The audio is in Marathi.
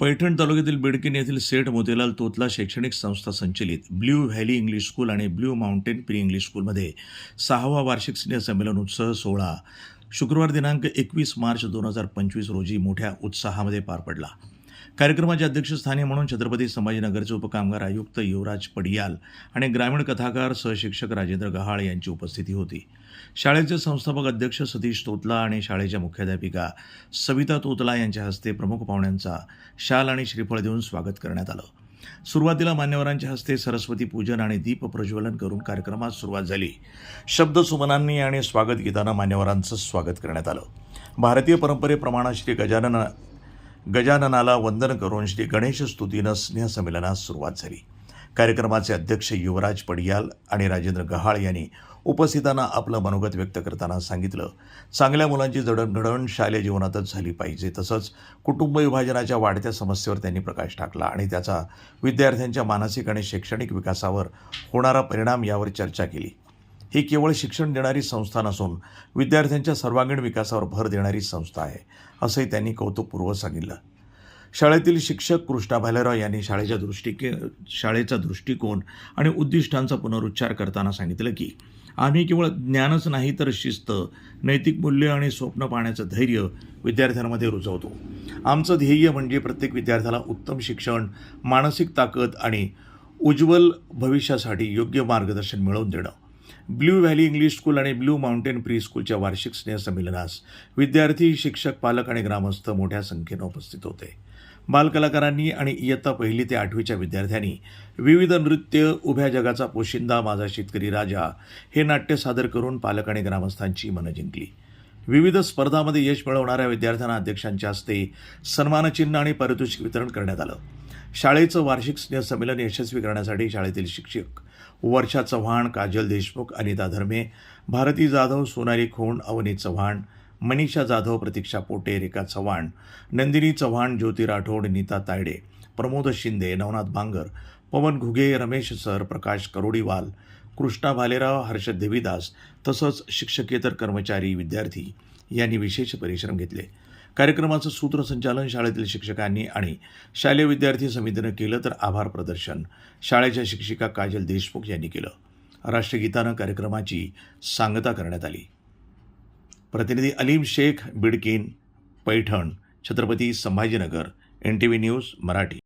पैठण तालुक्यातील बिडकीन येथील सेठ मोतीलाल तोतला शैक्षणिक संस्था संचलित. ब्ल्यू व्हॅली इंग्लिश स्कूल आणि ब्ल्यू माउंटेन प्री इंग्लिश स्कूलमध्ये सहावा वार्षिक स्नेह संमेलन उत्सव सोहळा. शुक्रवार दिनांक एकवीस मार्च दोन हजार पंचवीस रोजी मोठ्या उत्साहामध्ये पार पडला. कार्यक्रमाच्या अध्यक्षस्थानी म्हणून छत्रपती संभाजीनगरचे उपकामगार आयुक्त युवराज पडियाल आणि ग्रामीण कथाकार सहशिक्षक राजेंद्र गहाळ यांची उपस्थिती होती. शाळेचे संस्थापक अध्यक्ष सतीश तोतला आणि शाळेच्या मुख्याध्यापिका सविता तोतला यांच्या हस्ते प्रमुख पाहुण्यांचा शाल आणि श्रीफळ देऊन स्वागत करण्यात आलं. सुरुवातीला मान्यवरांच्या हस्ते सरस्वती पूजन आणि दीप प्रज्वलन करून कार्यक्रमास सुरुवात झाली. शब्दसुमनांनी आणि स्वागत गीतानं मान्यवरांचं स्वागत करण्यात आलं. भारतीय परंपरेप्रमाणे श्री गजानन गजाननाला वंदन करून श्री गणेश स्तुतीनं स्नेहसंमेलनास सुरुवात झाली. कार्यक्रमाचे अध्यक्ष युवराज पडियाल आणि राजेंद्र गहाळ यांनी उपस्थितांना आपलं मनोगत व्यक्त करताना सांगितलं. चांगल्या मुलांची जडणघडण शालेय जीवनातच झाली पाहिजे. तसंच कुटुंब विभाजनाच्या वाढत्या समस्येवर त्यांनी प्रकाश टाकला आणि त्याचा विद्यार्थ्यांच्या मानसिक आणि शैक्षणिक विकासावर होणारा परिणाम यावर चर्चा केली. ही केवळ शिक्षण देणारी संस्था नसून विद्यार्थ्यांच्या सर्वांगीण विकासावर भर देणारी संस्था आहे असंही त्यांनी कौतुकपूर्वक सांगितलं. शाळेतील शिक्षक कृष्णा भालेराव यांनी शाळेच्या दृष्टिके शाळेचा दृष्टिकोन आणि उद्दिष्टांचा पुनरुच्चार करताना सांगितलं की आम्ही केवळ ज्ञानच नाही तर शिस्त नैतिक मूल्य आणि स्वप्न पाहण्याचं धैर्य विद्यार्थ्यांमध्ये रुजवतो. आमचं ध्येय म्हणजे प्रत्येक विद्यार्थ्याला उत्तम शिक्षण मानसिक ताकद आणि उज्ज्वल भविष्यासाठी योग्य मार्गदर्शन मिळवून देणं. ब्ल्यू व्हॅली इंग्लिश स्कूल आणि ब्ल्यू माउंटेन प्री स्कूलच्या वार्षिक स्नेहसंमेलनास विद्यार्थी शिक्षक पालक आणि ग्रामस्थ मोठ्या संख्येनं उपस्थित होते. बालकलाकारांनी आणि इयत्ता पहिली ते आठवीच्या विद्यार्थ्यांनी विविध नृत्य उभ्या जगाचा पोशिंदा माझा शेतकरी राजा हे नाट्य सादर करून पालक आणि ग्रामस्थांची मनं जिंकली. विविध स्पर्धामध्ये यश मिळवणाऱ्या विद्यार्थ्यांना अध्यक्षांच्या हस्ते सन्मानचिन्ह आणि पारितोषिक वितरण करण्यात आलं. शाळेचं वार्षिक स्नेहसंमेलन यशस्वी करण्यासाठी शाळेतील शिक्षक वर्षा चव्हाण काजल देशमुख अनिता धर्मे भारती जाधव सोनाली खोंड अवनी चव्हाण मनीषा जाधव प्रतीक्षा पोटे रेखा चव्हाण नंदिनी चव्हाण ज्योती राठोड नीता तायडे प्रमोद शिंदे नवनाथ बांगर पवन घुगे रमेश सर प्रकाश करोडीवाल कृष्णा भालेराव हर्षद देवीदास तसंच शिक्षकेतर कर्मचारी विद्यार्थी यांनी विशेष परिश्रम घेतले. कार्यक्रमाचं सूत्रसंचालन शाळेतील शिक्षकांनी आणि शालेय विद्यार्थी समितीनं केलं तर आभार प्रदर्शन. शाळेच्या शिक्षिका काजल देशमुख यांनी केलं. राष्ट्रगीतानं कार्यक्रमाची सांगता करण्यात आली. प्रतिनिधी Aleem Shaikh Bidkin Paithan Chhatrapati Sambhajinagar N T V news Marathi.